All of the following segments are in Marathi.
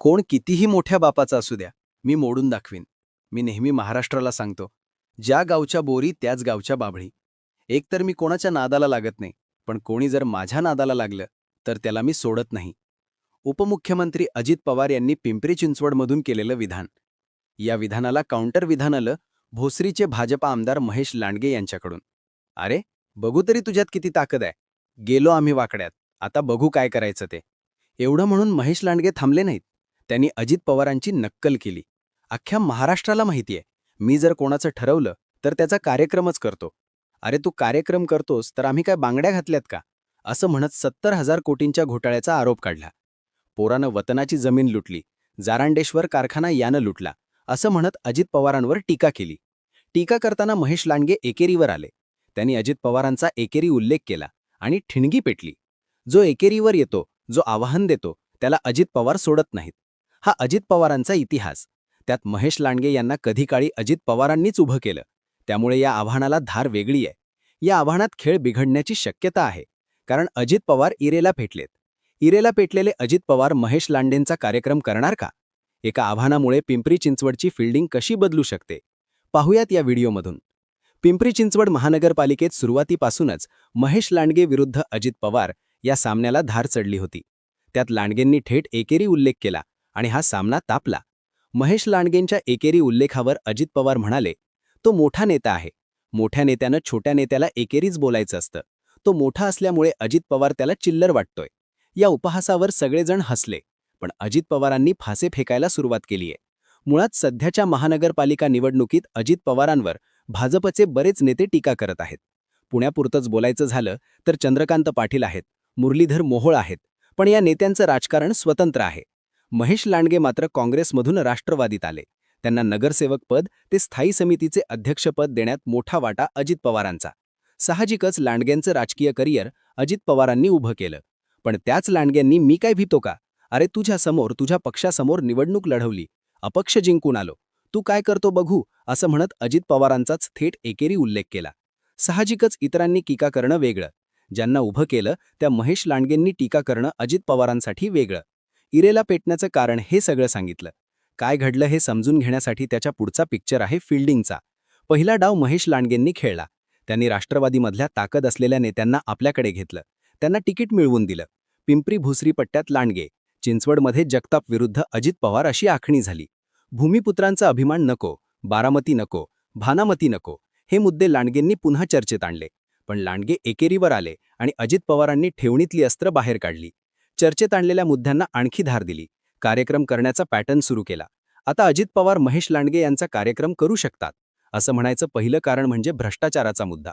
कोण कितीही मोठ्या बापाचा असू द्या मी मोडून दाखवीन. मी नेहमी महाराष्ट्राला सांगतो ज्या गावच्या बोरी त्याच गावच्या बाभळी. एकतर मी कोणाच्या नादाला लागत नाही पण कोणी जर माझ्या नादाला लागलं तर त्याला मी सोडत नाही. उपमुख्यमंत्री अजित पवार यांनी पिंपरी चिंचवडमधून केलेलं विधान. या विधानाला काउंटर विधान आलं भोसरीचे भाजपा आमदार महेश लांडगे यांच्याकडून. अरे बघू तरी तुझ्यात किती ताकद आहे. गेलो आम्ही वाकड्यात आता बघू काय करायचं ते. एवढं म्हणून महेश लांडगे थांबले नाहीत. त्यांनी अजित पवारांची नक्कल केली. अख्ख्या महाराष्ट्राला माहितीये मी जर कोणाचं ठरवलं तर त्याचा कार्यक्रमच करतो. अरे तू कार्यक्रम करतोस तर आम्ही काय बांगड्या घातल्यात का? असं म्हणत सत्तर हजार कोटींच्या घोटाळ्याचा आरोप काढला. पोरानं वतनाची जमीन लुटली. जारांडेश्वर कारखाना यानं लुटला. असं म्हणत अजित पवारांवर टीका केली. टीका करताना महेश लांडगे एकेरीवर आले. त्यांनी अजित पवारांचा एकेरी उल्लेख केला आणि ठिणगी पेटली. जो एकेरीवर येतो जो आवाहन देतो त्याला अजित पवार सोडत नाहीत. हा अजित पवारांचा इतिहास. त्यात महेश लांडगे यांना कधी काळी अजित पवारांनीच उभं केलं. त्यामुळे या आव्हानाला धार वेगळी आहे. या आव्हानात खेळ बिघडण्याची शक्यता आहे. कारण अजित पवार इरेला पेटलेत. इरेला पेटलेले अजित पवार महेश लांडेंचा कार्यक्रम करणार का? एका आव्हानामुळे पिंपरी चिंचवडची फिल्डिंग कशी बदलू शकते? पाहूयात या व्हिडिओमधून. पिंपरी चिंचवड महानगरपालिकेत सुरुवातीपासूनच महेश लांडगे विरुद्ध अजित पवार या सामन्याला धार चढली होती. त्यात लांडगेंनी थेट एकेरी उल्लेख केला. आणि हा सामना तापला. महेश लांडगेंच्या एकेरी उल्लेखावर अजित पवार म्हणाले तो मोठा नेता आहे. मोठ्या नेत्यानं छोट्या नेत्याला एकेरीच बोलायचं असतं. तो मोठा असल्यामुळे अजित पवार त्याला चिल्लर वाटतोय. या उपहासावर सगळेजण हसले पण अजित पवारांनी फासे फेकायला सुरुवात केलीय. मुळात सध्याच्या महानगरपालिका निवडणुकीत अजित पवारांवर भाजपचे बरेच नेते टीका करत आहेत. पुण्यापुरतंच बोलायचं झालं तर चंद्रकांत पाटील आहेत मुरलीधर मोहोळ आहेत पण या नेत्यांचं राजकारण स्वतंत्र आहे. महेश लांडगे मात्र काँग्रेसमधून राष्ट्रवादीत आले. त्यांना नगरसेवक पद ते स्थायी समितीचे अध्यक्षपद देण्यात मोठा वाटा अजित पवारांचा. साहजिकच लांडग्यांचं राजकीय करिअर अजित पवारांनी उभं केलं. पण त्याच लांडग्यांनी मी काय भीतो का? अरे तुझ्यासमोर तुझ्या पक्षासमोर निवडणूक लढवली. अपक्ष जिंकून आलो. तू काय करतो बघू असं म्हणत अजित पवारांचाच थेट एकेरी उल्लेख केला. साहजिकच इतरांनी टीका करणं वेगळं. ज्यांना उभं केलं त्या महेश लांडगेंनी टीका करणं अजित पवारांसाठी वेगळं. इरेला पेटण्याचं कारण हे सगळं सांगितलं. काय घडलं हे समजून घेण्यासाठी त्याच्या पुढचा पिक्चर आहे फिल्डिंगचा पहिला डाव महेश लांडगेंनी खेळला. त्यांनी राष्ट्रवादीमधल्या ताकद असलेल्या नेत्यांना आपल्याकडे घेतलं. त्यांना तिकीट मिळवून दिलं. पिंपरी भुसरी पट्ट्यात लांडगे. चिंचवडमध्ये जगताप विरुद्ध अजित पवार अशी आखणी झाली. भूमिपुत्रांचा अभिमान नको बारामती नको भानामती नको हे मुद्दे लांडगेंनी पुन्हा चर्चेत आणले. पण लांडगे एकेरीवर आले आणि अजित पवारांनी ठेवणीतली अस्त्र बाहेर काढली. चर्चेत आणलेल्या मुद्द्यांना आणखी धार दिली. कार्यक्रम करण्याचा पॅटर्न सुरू केला. आता अजित पवार महेश लांडगे यांचा कार्यक्रम करू शकतात असं म्हणायचं पहिलं कारण म्हणजे भ्रष्टाचाराचा मुद्दा.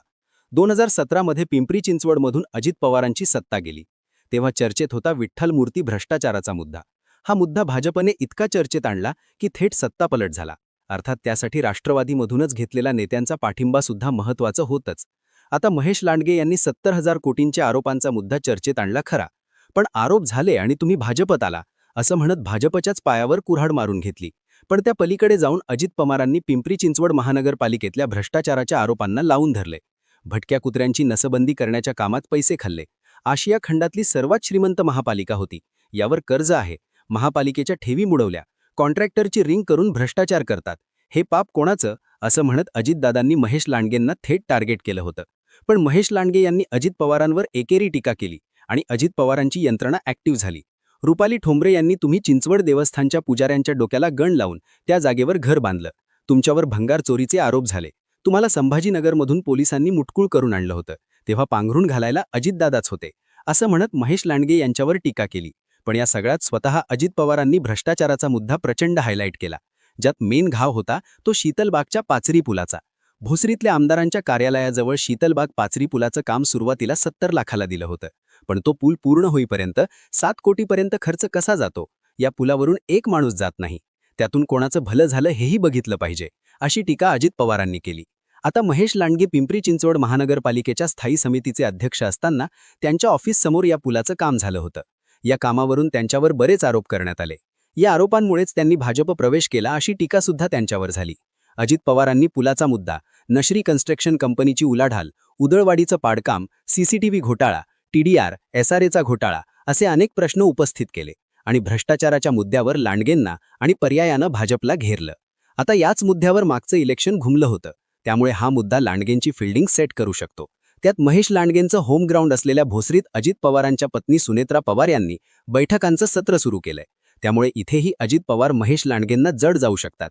दोन हजार सतरामध्ये पिंपरी चिंचवडमधून अजित पवारांची सत्ता गेली. तेव्हा चर्चेत होता विठ्ठल मूर्ती भ्रष्टाचाराचा मुद्दा. हा मुद्दा भाजपने इतका चर्चेत आणला की थेट सत्ता पलट झाला. अर्थात त्यासाठी राष्ट्रवादीमधूनच घेतलेला नेत्यांचा पाठिंबा सुद्धा महत्वाचं होतच. आता महेश लांडगे यांनी सत्तर हजार कोटींच्या आरोपांचा मुद्दा चर्चेत आणला खरा. पण आरोप झाले आणि तुम्ही भाजपत आला असं म्हणत भाजपच्याच पायावर कुऱ्हाड मारून घेतली. पण त्या पलीकडे जाऊन अजित पवारांनी पिंपरी चिंचवड महानगरपालिकेतल्या भ्रष्टाचाराच्या आरोपांना लावून धरले. भटक्या कुत्र्यांची नसबंदी करण्याच्या कामात पैसे खाल्ले. आशिया खंडातली सर्वात श्रीमंत महापालिका होती. यावर कर्ज आहे. महापालिकेच्या ठेवी मुडवल्या. कॉन्ट्रॅक्टरची रिंग करून भ्रष्टाचार करतात. हे पाप कोणाचं? असं म्हणत अजितदादांनी महेश लांडगेंना थेट टार्गेट केलं होतं. पण महेश लांडगे यांनी अजित पवारांवर एकेरी टीका केली. आणि अजित पवारांची यंत्रणा ॲक्टिव्ह झाली. रुपाली ठोंबरे यांनी तुम्ही चिंचवड देवस्थानच्या पुजाऱ्यांच्या डोक्याला गण लावून त्या जागेवर घर बांधलं. तुमच्यावर भंगार चोरीचे आरोप झाले. तुम्हाला संभाजीनगरमधून पोलिसांनी मुटकुळ करून आणलं होतं. तेव्हा पांघरून घालायला अजितदादाच होते. असं म्हणत महेश लांडगे यांच्यावर टीका केली. पण या सगळ्यात स्वतः अजित पवारांनी भ्रष्टाचाराचा मुद्दा प्रचंड हायलाईट केला. ज्यात मेन घाव होता तो शीतलबागच्या पाचरी पुलाचा. भोसरीतल्या आमदारांच्या कार्यालयाजवळ शीतलबाग पाचरी पुलाचं काम सुरुवातीला सत्तर लाखाला दिलं होतं. पण तो पूल पूर्ण होईपर्यंत सात कोटीपर्यंत खर्च कसा जातो? या पुलावरून एक माणूस जात नाही. त्यातून कोणाचं भलं झालं हेही बघितलं पाहिजे अशी टीका अजित पवारांनी केली. आता महेश लांडगे पिंपरी चिंचवड महानगरपालिकेच्या स्थायी समितीचे अध्यक्ष असताना त्यांच्या ऑफिससमोर या पुलाचं काम झालं होतं. या कामावरून त्यांच्यावर बरेच आरोप करण्यात आले. या आरोपांमुळेच त्यांनी भाजप प्रवेश केला अशी टीकासुद्धा त्यांच्यावर झाली. अजित पवारांनी पुलाचा मुद्दा नशरी कन्स्ट्रक्शन कंपनीची उलाढाल उदळवाडीचं पाडकाम सीसीटीव्ही घोटाळा टीडीआर एसआरएचा घोटाळा असे अनेक प्रश्न उपस्थित केले आणि भ्रष्टाचाराच्या मुद्द्यावर लांडगेंना आणि पर्यायानं भाजपला घेरलं. आता याच मुद्द्यावर मागचं इलेक्शन घुमलं होतं. त्यामुळे हा मुद्दा लांडगेंची फिल्डिंग सेट करू शकतो. त्यात महेश लांडगेंचं होम ग्राउंड असलेल्या भोसरीत अजित पवारांच्या पत्नी सुनेत्रा पवार यांनी बैठकांचं सत्र सुरू केलंय. त्यामुळे इथेही अजित पवार महेश लांडगेंना जड जाऊ शकतात.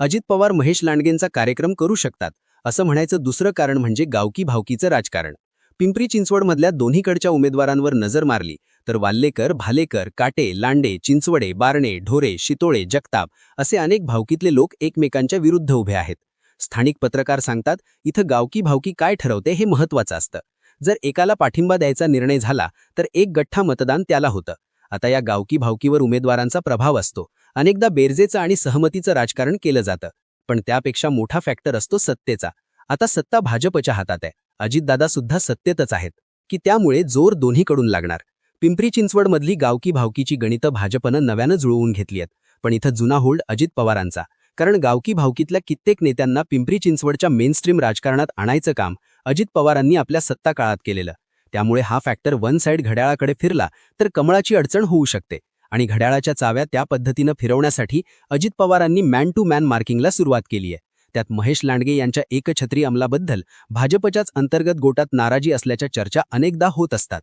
अजित पवार महेश लांडगेंचा कार्यक्रम करू शकतात असं म्हणायचं दुसरं कारण म्हणजे गावकी भावकीचं राजकारण. पिंपरी चिंचवडमधल्या दोन्हीकडच्या उमेदवारांवर नजर मारली. तर वाल्लेकर भालेकर काटे लांडे चिंचवडे बारणे ढोरे शितोळे जगताप असे अनेक भावकीतले लोक एकमेकांच्या विरुद्ध उभे आहेत. स्थानिक पत्रकार सांगतात इथं गावकी भावकी काय ठरवते हे महत्वाचं असतं. जर एकाला पाठिंबा द्यायचा निर्णय झाला तर एक गठ्ठा मतदान त्याला होतं. आता या गावकी भावकीवर उमेदवारांचा प्रभाव असतो. अनेकदा बेरजेचं आणि सहमतीचं राजकारण केलं जातं. पण त्यापेक्षा मोठा फॅक्टर असतो सत्तेचा. आता सत्ता भाजपच्या हातात आहे. अजितदादा सुद्धा सत्तेतच आहेत की त्यामुळे जोर दोन्हीकडून लागणार. पिंपरी चिंचवडमधली गावकी भावकीची गणितं भाजपनं नव्यानं जुळवून घेतली आहेत पण इथं जुना होल्ड अजित पवारांचा. कारण गावकी भावकीतल्या कित्येक नेत्यांना पिंपरी चिंचवडच्या मेनस्ट्रीम राजकारणात आणायचं काम अजित पवारांनी आपल्या सत्ता काळात केलेलं. त्यामुळे हा फॅक्टर वन साईड घड्याळाकडे फिरला तर कमळाची अडचण होऊ शकते आणि घड्याळाच्या चाव्या त्या पद्धतीनं फिरवण्यासाठी अजित पवारांनी मॅन टू मॅन मार्किंगला सुरुवात केली आहे त्यात महेश लांडगे यांच्या एकछत्री अंमलाबद्दल भाजपच्याच अंतर्गत गोटात नाराजी असल्याच्या चर्चा अनेकदा होत असतात.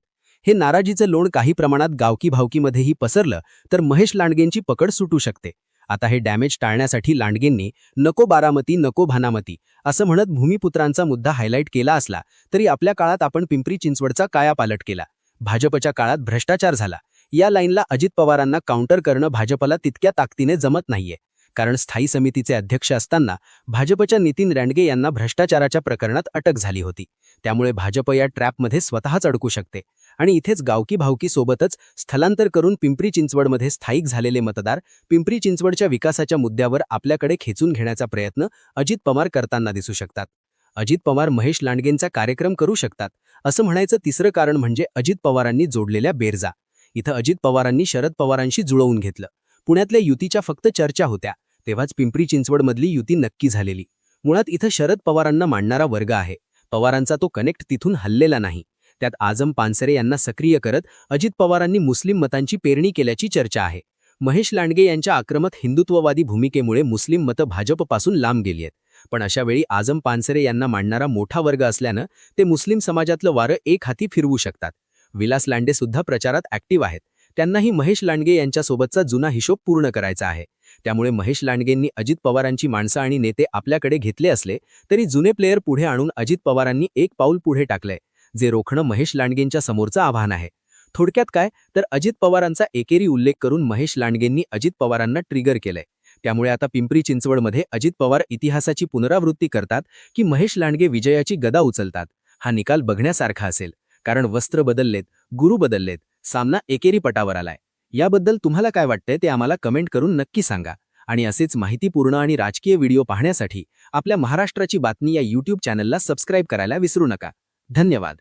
हे नाराजीचं लोण काही प्रमाणात गावकी भावकीमध्येही पसरलं तर महेश लांडगेंची पकड सुटू शकते. आता हे डॅमेज टाळण्यासाठी लांडगेंनी नको बारामती नको भानामती असं म्हणत भूमिपुत्रांचा मुद्दा हायलाईट केला असला तरी आपल्या काळात आपण पिंपरी चिंचवडचा कायापालट केला. भाजपच्या काळात भ्रष्टाचार झाला. या लाईनला अजित पवारांना काउंटर करणं भाजपला तितक्या ताकदीने जमत नाहीये. कारण स्थायी समितीचे अध्यक्ष असताना भाजपच्या नितीन रँडगे यांना भ्रष्टाचाराच्या प्रकरणात अटक झाली होती. त्यामुळे भाजप या ट्रॅपमध्ये स्वतःच अडकू शकते. आणि इथेच गावकी भावकी सोबतच स्थलांतर करून पिंपरी चिंचवडमध्ये स्थायिक झालेले मतदार पिंपरी चिंचवडच्या विकासाच्या मुद्द्यावर आपल्याकडे खेचून घेण्याचा प्रयत्न अजित पवार करताना दिसू शकतात. अजित पवार महेश लांडगेंचा कार्यक्रम करू शकतात. असं म्हणायचं तिसरं कारण म्हणजे अजित पवारांनी जोडलेल्या बेरजा. इथं अजित पवारांनी शरद पवारांशी जुळवून घेतलं. पुण्यातल्या युतीच्या फक्त चर्चा होत्या. तेव्हाच पिंपरी चिंचवडमधली युती नक्की झालेली. मुळात इथं शरद पवारांना मांडणारा वर्ग आहे. पवारांचा तो कनेक्ट तिथून हल्लेला नाही. त्यात आजम पानसरे यांना सक्रिय करत अजित पवारांनी मुस्लिम मतांची पेरणी केल्याची चर्चा आहे. महेश लांडगे यांच्या आक्रमक हिंदुत्ववादी भूमिकेमुळे मुस्लिम मतं भाजपपासून लांब गेली आहेत. पण अशावेळी आजम पानसरे यांना मांडणारा मोठा वर्ग असल्यानं ते मुस्लिम समाजातलं वारं एक हाती फिरवू शकतात. विलास लांडे सुद्धा प्रचारात ऍक्टिव्ह आहेत. त्यांनाही महेश लांडगे यांच्यासोबतचा जुना हिशोब पूर्ण करायचा आहे. त्यामुळे महेश लांडगेंनी अजित पवारांची माणसं आणि नेते आपल्याकडे घेतले असले तरी जुने प्लेयर पुढे आणून अजित पवारांनी एक पाऊल पुढे टाकलंय जे रोखणं महेश लांडगेंच्या समोरचं आव्हान आहे. थोडक्यात काय? तर अजित पवारांचा एकेरी उल्लेख करून महेश लांडगेंनी अजित पवारांना ट्रिगर केलंय. त्यामुळे आता पिंपरी चिंचवडमध्ये अजित पवार इतिहासाची पुनरावृत्ती करतात की महेश लांडगे विजयाची गदा उचलतात. हा निकाल बघण्यासारखा असेल कारण वस्त्र बदललेत गुरु बदललेत सामना एकेरी पटावर आलाय. याबद्दल तुम्हाला काय वाटतंय ते आम्हाला कमेंट करून नक्की सांगा. आणि असेच माहितीपूर्ण आणि राजकीय व्हिडिओ पाहण्यासाठी आपल्या महाराष्ट्राची बातमी या यूट्यूब चॅनलला सबस्क्राईब करायला विसरू नका. धन्यवाद.